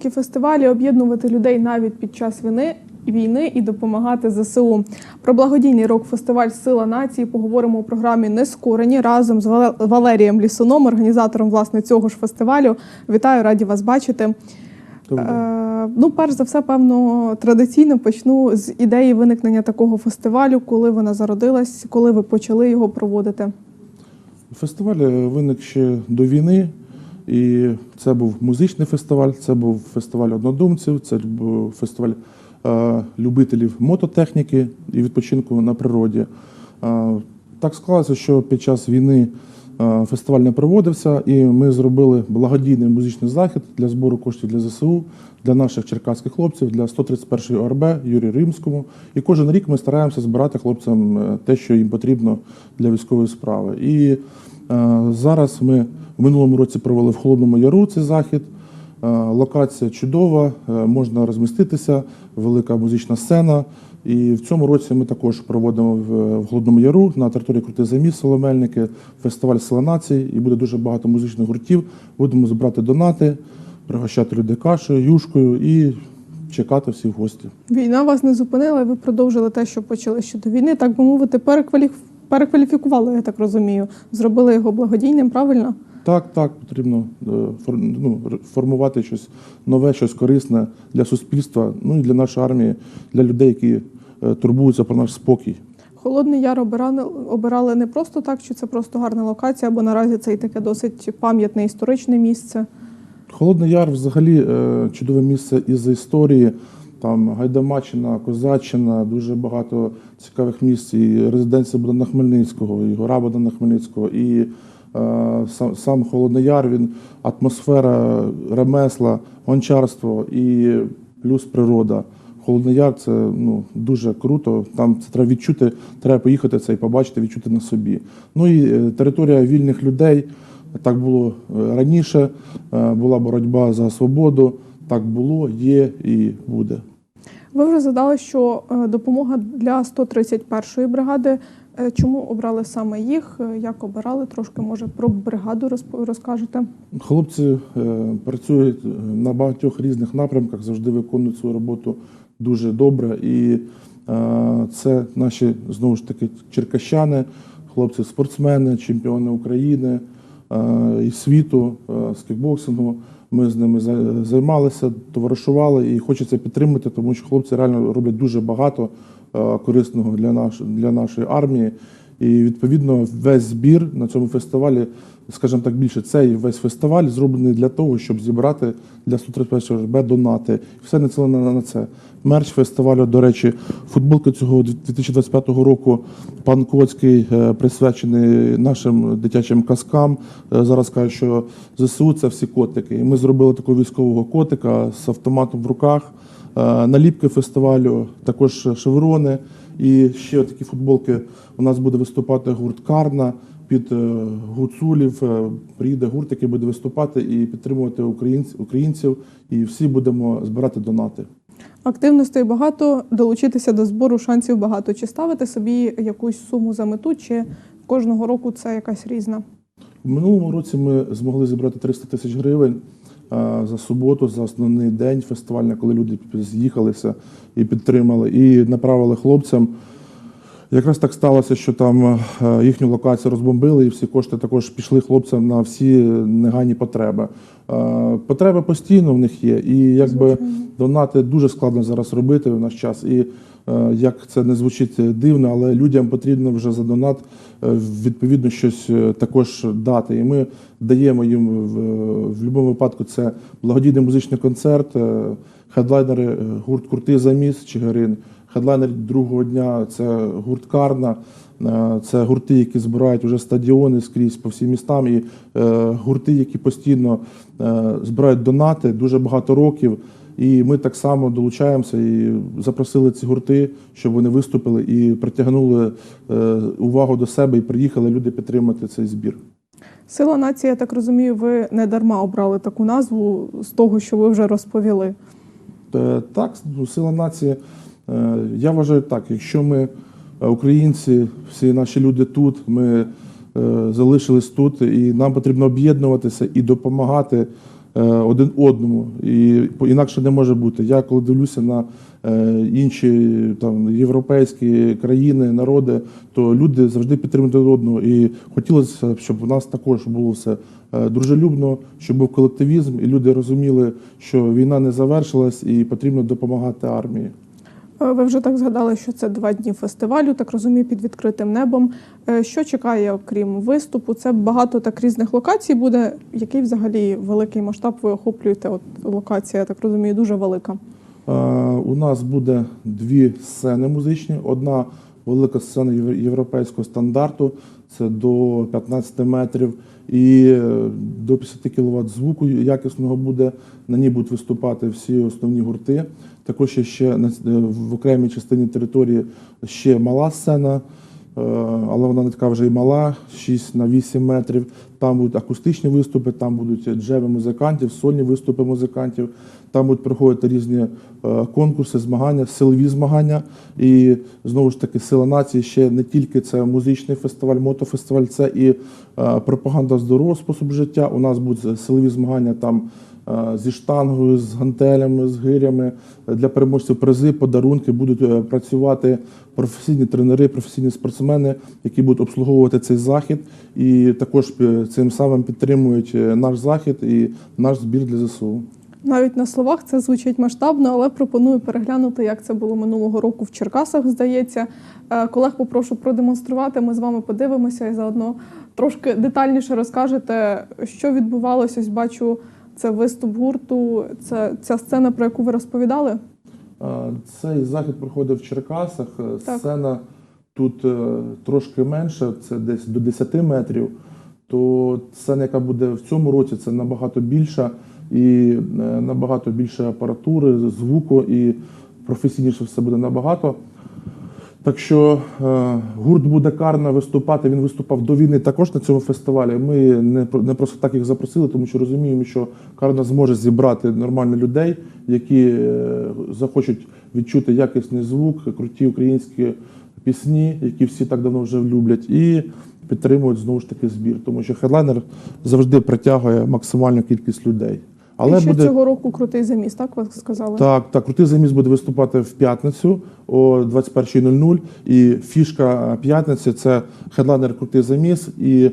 роки, фестивалі об'єднувати людей навіть під час війни. Війни і допомагати ЗСУ. Про благодійний рок-фестиваль Сила нації поговоримо у програмі Нескорені разом з Валерієм Лісуном, організатором власне цього ж фестивалю. Вітаю, раді вас бачити. Е, ну, перш за все, певно, традиційно почну з ідеї виникнення такого фестивалю, коли вона зародилась, коли ви почали його проводити. Фестиваль е, виник ще до війни, і це був музичний фестиваль, це був фестиваль однодумців, це був фестиваль е, любителів мототехніки і відпочинку на природі. Е, так склалося, що під час війни е, фестиваль не проводився, і ми зробили благодійний музичний захід для збору коштів для ЗСУ, для наших черкаських хлопців, для 131-ї ОРБ Юрію Римському. І кожен рік ми стараємося збирати хлопцям те, що їм потрібно для військової справи. І зараз ми в минулому році провели в Холодному Яру цей захід. Е, Локація чудова, е, можна розміститися, велика музична сцена. І в цьому році ми також проводимо в Холодному Яру на території Крутий Заміс, Соломельники, фестиваль націй. І буде дуже багато музичних гуртів. Будемо збирати донати, пригощати людей кашею, юшкою і чекати всіх в гості. Війна вас не зупинила, ви продовжили те, що почали ще до війни, так би мовити, перекваліф... перекваліфікували, я так розумію. Зробили його благодійним, правильно? Так, так, потрібно е, ну, формувати щось нове, щось корисне для суспільства, ну і для нашої армії, для людей, які е, турбуються про наш спокій. Холодний Яр обирали, обирали не просто так, чи це просто гарна локація, бо наразі це і таке досить пам'ятне історичне місце. Холодний Яр взагалі е, чудове місце із історії. Там Гайдамаччина, Козаччина, дуже багато цікавих місць. І резиденція Богдана Хмельницького, і гора Богдана Хмельницького, і е, сам, сам Холодний Яр, він атмосфера ремесла, гончарство і плюс природа. Холодний Яр це ну, дуже круто. Там це треба відчути, треба поїхати це і побачити, відчути на собі. Ну і е, територія вільних людей. Так було е, раніше, е, була боротьба за свободу. Так було, є і буде. Ви вже задали, що е, допомога для 131-ї бригади. Е, Чому обрали саме їх? Е, Як обирали? Трошки може про бригаду розкажете. Хлопці працюють на багатьох різних напрямках, завжди виконують свою роботу дуже добре. І це наші знову ж таки черкащани, хлопці спортсмени, чемпіони України і світу з кікбоксингу. Ми з ними за- займалися, товаришували і хочеться підтримати, тому що хлопці реально роблять дуже багато е, корисного для, наш, для нашої армії. І відповідно весь збір на цьому фестивалі, скажімо так, більше цей весь фестиваль зроблений для того, щоб зібрати для 131 РБ донати. Все націлено на це. Мерч фестивалю, до речі, футболка цього 2025 року. Пан Коцький е, присвячений нашим дитячим казкам. Е, Зараз кажуть, що ЗСУ це всі котики. І ми зробили такого військового котика з автоматом в руках. Е, Наліпки фестивалю, також шеврони. І ще такі футболки. У нас буде виступати гурт Карна під е, гуцулів. Е, Приїде гурт, який буде виступати і підтримувати українців. І всі будемо збирати донати. Активностей багато, долучитися до збору шансів багато. Чи ставити собі якусь суму за мету, чи кожного року це якась різна? В минулому році ми змогли зібрати 300 тисяч гривень за суботу, за основний день фестивальний, коли люди з'їхалися і підтримали, і направили хлопцям. Якраз так сталося, що там е, їхню локацію розбомбили, і всі кошти також пішли хлопцям на всі негайні потреби. Е, Потреби постійно в них є, і якби донати дуже складно зараз робити в наш час. І е, як це не звучить дивно, але людям потрібно вже за донат відповідно щось також дати. І ми даємо їм в, в будь-якому випадку це благодійний музичний концерт, хедлайнери гурт Крутий Заміс Чигирин. Хедлайнер другого дня це гурт Карна, е, це гурти, які збирають вже стадіони скрізь по всім містам, і е, гурти, які постійно е, збирають донати дуже багато років. І ми так само долучаємося і запросили ці гурти, щоб вони виступили і притягнули увагу до себе і приїхали люди підтримати цей збір. Сила нації, я так розумію, ви не дарма обрали таку назву з того, що ви вже розповіли. Так, ну, сила нації. Е, Я вважаю так, якщо ми, е, українці, всі наші люди тут, ми е, залишились тут, і нам потрібно об'єднуватися і допомагати один одному. І інакше не може бути. Я коли дивлюся на інші там європейські країни, народи, то люди завжди підтримують один одного. І хотілося, б, щоб у нас також було все дружелюбно, щоб був колективізм, і люди розуміли, що війна не завершилась і потрібно допомагати армії. Е, Ви вже так згадали, що це два дні фестивалю, так розумію, під відкритим небом. Е, Що чекає, окрім виступу? Це багато так різних локацій буде. Який взагалі великий масштаб ви охоплюєте? От локація, я так розумію, дуже велика. Е, У нас буде дві сцени музичні. Одна велика сцена європейського стандарту, це до 15 метрів, і до 50 кВт звуку якісного буде. На ній будуть виступати всі основні гурти. Також ще е, в окремій частині території ще мала сцена. Е, Але вона не така вже і мала, 6 на 8 метрів. Там будуть акустичні виступи, там будуть джеви музикантів, сольні виступи музикантів. Там будуть проходити різні е, конкурси, змагання, силові змагання. І знову ж таки, сила нації ще не тільки це музичний фестиваль, мотофестиваль, це і е, пропаганда здорового способу життя. У нас будуть силові змагання там зі штангою, з гантелями, з гирями. Для переможців призи, подарунки будуть е, працювати професійні тренери, професійні спортсмени, які будуть обслуговувати цей захід, і також е, цим самим підтримують е, наш захід і наш збір для ЗСУ. Навіть на словах це звучить масштабно, але пропоную переглянути, як це було минулого року в Черкасах. Здається, Е, колег попрошу продемонструвати. Ми з вами подивимося і заодно трошки детальніше розкажете, що відбувалося. Бачу, це виступ гурту. Це ця сцена, про яку ви розповідали. Цей захід проходив в Черкасах. Е, Так. Сцена тут е, трошки менша, це десь до 10 метрів. То сцена, яка буде в цьому році, це набагато більша і е, набагато більше апаратури, звуку і професійніше все буде набагато. Так що е, гурт буде карна виступати. Він виступав до війни також на цьому фестивалі. Ми не, не просто так їх запросили, тому що розуміємо, що карна зможе зібрати нормально людей, які е, захочуть відчути якісний звук, круті українські пісні, які всі так давно вже люблять, і підтримують знову ж таки збір, тому що хедлайнер завжди притягує максимальну кількість людей. Але і ще буде цього року крутий заміс, так ви сказали? так, так, крутий заміс буде виступати в п'ятницю о 21.00. І фішка п'ятниці це хедлайнер крутий заміс. І е,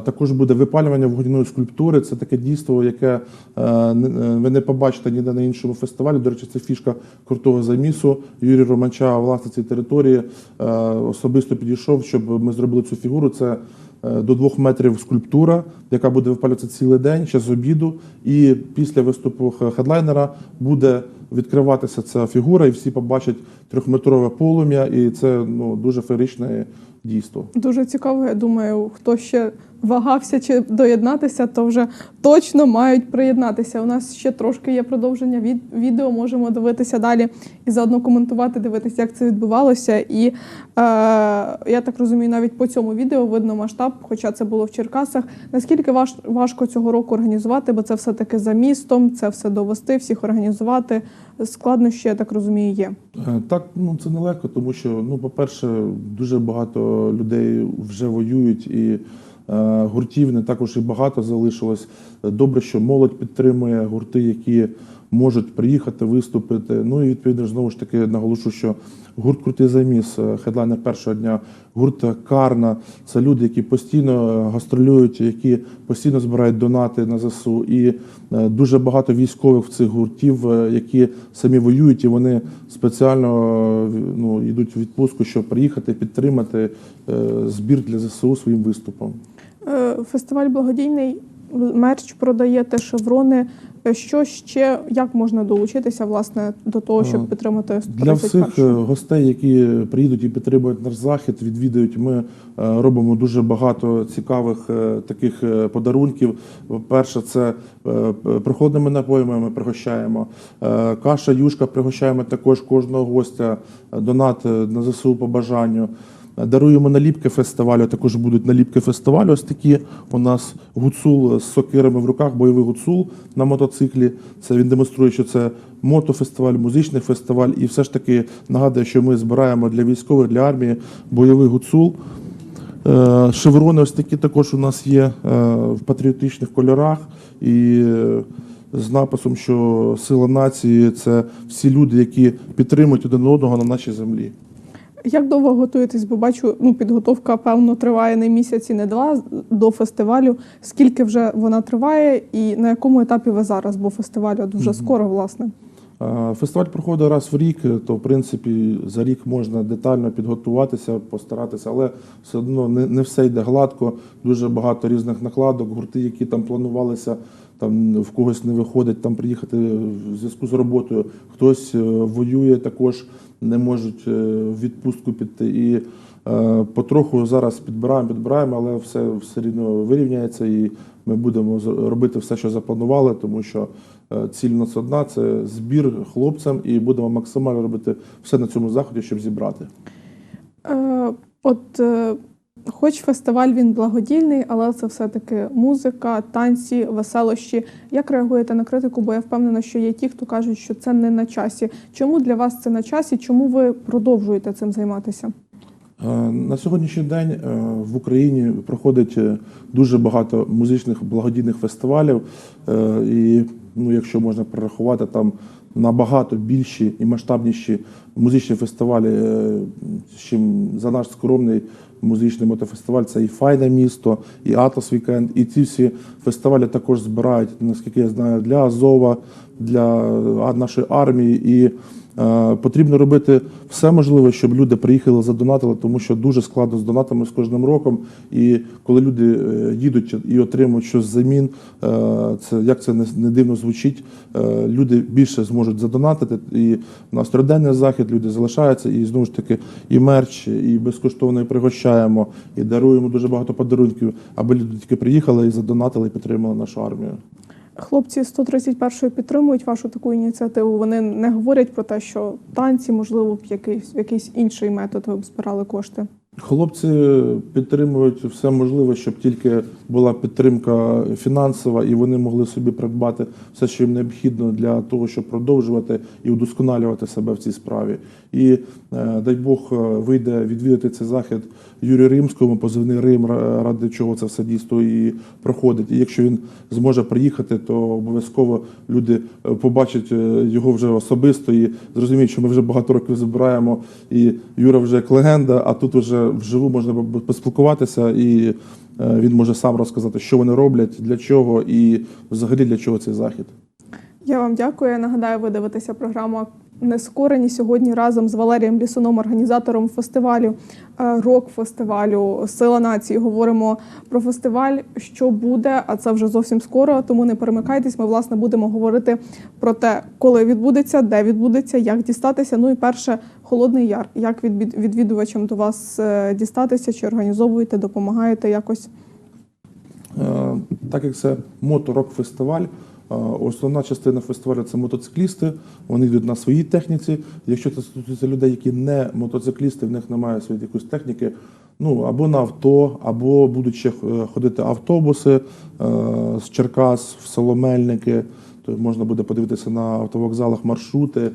також буде випалювання вогняної скульптури. Це таке дійство, яке е, не- е, ви не побачите ніде на іншому фестивалі. До речі, це фішка крутого замісу. Юрій Романча, власник цієї території, е, особисто підійшов, щоб ми зробили цю фігуру. Це до двох метрів скульптура, яка буде випалюватися цілий день, ще з обіду. І після виступу хедлайнера буде відкриватися ця фігура, і всі побачать трьохметрове полум'я, і це ну, дуже феєричне дійство. Дуже цікаво. Я думаю, хто ще вагався чи доєднатися, то вже точно мають приєднатися. У нас ще трошки є продовження від відео. Можемо дивитися далі і заодно коментувати, дивитися, як це відбувалося. І е, я так розумію, навіть по цьому відео видно масштаб, хоча це було в Черкасах. Наскільки важ, важко цього року організувати, бо це все таки за містом, це все довести, всіх організувати. Складнощі, я так розумію, є. Е, Так, ну це нелегко, тому що, ну, по-перше, дуже багато людей вже воюють і е, гуртів не також і багато залишилось. Добре, що молодь підтримує гурти, які можуть приїхати, виступити. Ну і відповідно знову ж таки наголошу, що гурт Крутий заміс, е, хедлайнер першого дня, гурт Карна це люди, які постійно е, гастролюють, які постійно збирають донати на ЗСУ. І е, дуже багато військових в цих гуртів, які самі воюють, і вони спеціально ну, йдуть у відпустку, щоб приїхати, підтримати збір для ЗСУ своїм виступом. Фестиваль благодійний, мерч продаєте, шеврони. Е, Що ще, як можна долучитися власне до того, щоб Е, підтримати Для всіх 131-ю? е, гостей, які приїдуть і підтримують наш захід, відвідують, ми робимо дуже багато цікавих таких подарунків. Перше, це е, п- напоями ми пригощаємо. Каша, юшка пригощаємо також кожного гостя. Донат на ЗСУ по бажанню. Даруємо наліпки фестивалю. Також будуть наліпки фестивалю. Ось такі у нас гуцул з сокирами в руках, бойовий гуцул на мотоциклі. Це він демонструє, що це мотофестиваль, музичний фестиваль. І все ж таки нагадує, що ми збираємо для військових, для армії бойовий гуцул. Е, Шеврони ось такі також у нас є е, в патріотичних кольорах і е, з написом, що сила нації це всі люди, які підтримують один одного на нашій землі. Як довго готуєтесь? Бо бачу, ну підготовка певно триває не місяць не два до фестивалю. Скільки вже вона триває, і на якому етапі ви зараз? Бо фестивалю дуже скоро, власне. Фестиваль проходить раз в рік, то в принципі за рік можна детально підготуватися, постаратися, але все одно не, не все йде гладко. Дуже багато різних накладок, гурти, які там планувалися, там в когось не виходить там приїхати в зв'язку з роботою. Хтось е, воює також, не можуть е, в відпустку піти. І е, потроху зараз підбираємо, підбираємо, але все все рівно вирівняється, і ми будемо робити все, що запланували, тому що ціль у нас одна це збір хлопцям, і будемо максимально робити все на цьому заході, щоб зібрати. От, хоч фестиваль він благодійний, але це все-таки музика, танці, веселощі. Як реагуєте на критику? Бо я впевнена, що є ті, хто кажуть, що це не на часі. Чому для вас це на часі? Чому ви продовжуєте цим займатися? Е, На сьогоднішній день е, в Україні проходить е, дуже багато музичних благодійних фестивалів, і ну, якщо можна перерахувати, там набагато більші і масштабніші музичні фестивалі, е, чим за наш скромний музичний мотофестиваль. Це і Файне місто, і Атлас Вікенд. І ці всі фестивалі також збирають, наскільки я знаю, для Азова, для нашої армії. І Е, Потрібно робити все можливе, щоб люди приїхали задонатили, тому що дуже складно з донатами з кожним роком. І коли люди е, їдуть і отримують щось взамін, е, це як це не дивно звучить. Люди більше зможуть задонатити. І у нас триденний захід, люди залишаються, і знову ж таки і мерч, і безкоштовно і пригощаємо, і даруємо дуже багато подарунків, аби люди тільки приїхали і задонатили, і підтримали нашу армію. Хлопці 131-ї підтримують вашу таку ініціативу. Вони не говорять про те, що танці, можливо, б якийсь якийсь інший метод ви б збирали кошти. Хлопці підтримують все можливе, щоб тільки була підтримка фінансова, і вони могли собі придбати все, що їм необхідно для того, щоб продовжувати і удосконалювати себе в цій справі. І е, дай Бог е, вийде відвідати цей захід Юрію Римському, позивний Рим, ради чого це все дійство і проходить. І якщо він зможе приїхати, то обов'язково люди е, побачать е, його вже особисто і зрозуміють, що ми вже багато років збираємо, і Юра вже як легенда, а тут вже вживу можна поспілкуватися, і е, він може сам розказати, що вони роблять, для чого і взагалі для чого цей захід. Я вам дякую. Я нагадаю, ви дивитеся програму Нескорені сьогодні разом з Валерієм Лісуном, організатором фестивалю, е, рок-фестивалю Сила нації. Говоримо про фестиваль, що буде, а це вже зовсім скоро. Тому не перемикайтесь. Ми власне будемо говорити про те, коли відбудеться, де відбудеться, як дістатися. Ну і перше, холодний яр. Як відвідувачам до вас е, дістатися? Чи організовуєте, допомагаєте якось? Е, Так як це моторок-фестиваль, е, основна частина фестивалю це мотоциклісти. Вони йдуть на своїй техніці. Якщо це стосується людей, які не мотоциклісти, в них немає своєї якоїсь техніки. Ну або на авто, або будуть ще е, ходити автобуси е, з Черкас в Соломельники. То можна буде подивитися на автовокзалах маршрути. Е,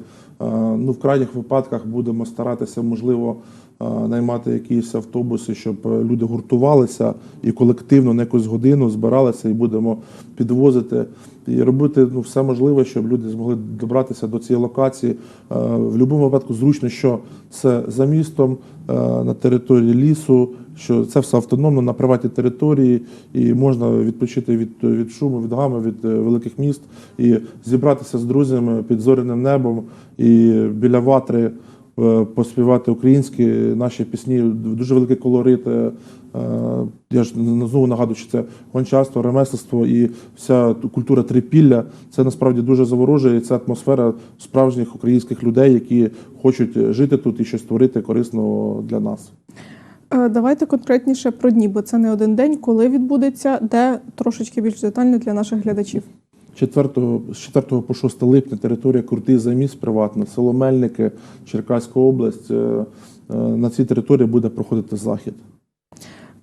Ну, в крайніх випадках будемо старатися, можливо, наймати якісь автобуси, щоб е, люди гуртувалися і колективно на якусь годину збиралися і будемо підвозити і робити ну, все можливе, щоб люди змогли добратися до цієї локації. Е, В будь-якому випадку зручно, що це за містом, е, на території лісу, що це все автономно на приватній території, і можна відпочити від, від шуму, від гами, від е, великих міст і зібратися з друзями під зоряним небом і біля ватри е, поспівати українські наші пісні, дуже великий колорит. е, е, Я ж знову нагадую, що це гончарство, ремесленство і вся культура трипілля. Це насправді дуже заворожує. Це атмосфера справжніх українських людей, які хочуть жити тут і щось створити корисного для нас. Е, Давайте конкретніше про дні, бо це не один день, коли відбудеться, де трошечки більш детально для наших глядачів. 4, з 4 по 6 липня територія Крутий заміс приватна, село Мельники, Черкаська область. Е, е, На цій території буде проходити захід.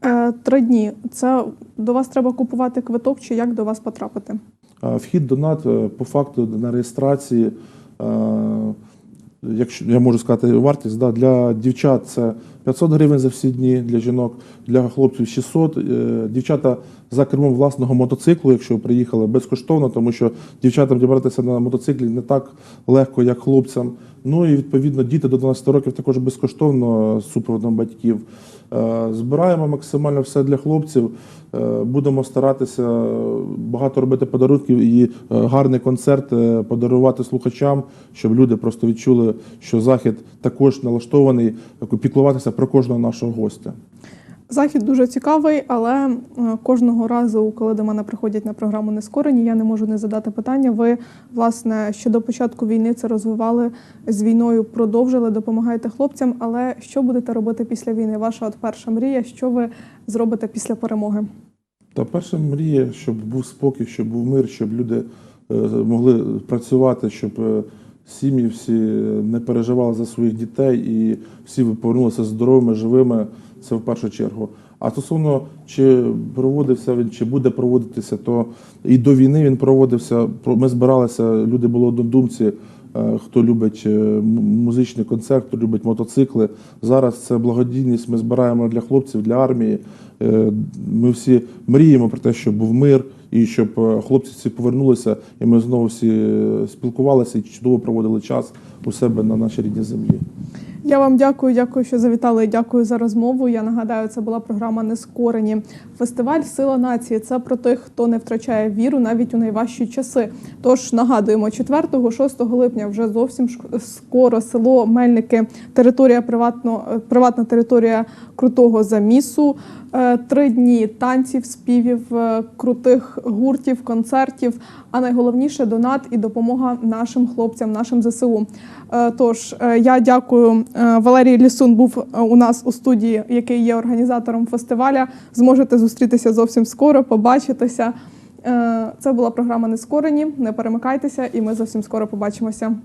Е, Три дні. Це до вас треба купувати квиток, чи як до вас потрапити? Вхід донат е, по факту на реєстрації. Якщо я можу сказати вартість, да, для дівчат це 500 гривень за всі дні для жінок, для хлопців 600. Е, Дівчата за кермом власного мотоциклу, якщо приїхали, безкоштовно, тому що дівчатам дібратися на мотоциклі не так легко, як хлопцям. Ну і відповідно діти до 12 років також безкоштовно з супроводом батьків. Е, Збираємо максимально все для хлопців. Е, Будемо старатися багато робити подарунків і гарний концерт подарувати слухачам, щоб люди просто відчули, що захід також налаштований піклуватися про кожного нашого гостя. Захід дуже цікавий, але е, кожного разу, коли до мене приходять на програму Нескорені, я не можу не задати питання. Ви, власне, ще до початку війни це розвивали з війною, продовжили, допомагаєте хлопцям. Але що будете робити після війни? Ваша от перша мрія, що ви зробите після перемоги? Та перша мрія, щоб був спокій, щоб був мир, щоб люди е, могли працювати, щоб е, сім'ї всі не переживали за своїх дітей і всі повернулися здоровими, живими. Це в першу чергу. А стосовно чи проводився він, чи буде проводитися, то і до війни він проводився. Ми збиралися, люди були однодумці. е, Хто любить е, музичний концерт, хто любить мотоцикли. Зараз це благодійність. Ми збираємо для хлопців, для армії. Е, Ми всі мріємо про те, щоб був мир і щоб е, хлопці всі повернулися, і ми знову всі е, спілкувалися і чудово проводили час у себе на нашій рідній землі. Я вам дякую, дякую, що завітали. Дякую за розмову. Я нагадаю, це була програма Нескорені. Фестиваль Сила нації. Це про тих, хто не втрачає віру навіть у найважчі часи. Тож нагадуємо, 4-6 липня вже зовсім скоро село Мельники, територія приватно, приватна територія крутого замісу. Е, Три дні танців, співів, е, крутих гуртів, концертів. А найголовніше донат і допомога нашим хлопцям, нашим ЗСУ. Е, Тож я дякую. Валерій Лісун був у нас у студії, який є організатором фестиваля. Зможете зустрітися зовсім скоро, побачитися. Це була програма Нескорені. Не перемикайтеся, і ми зовсім скоро побачимося.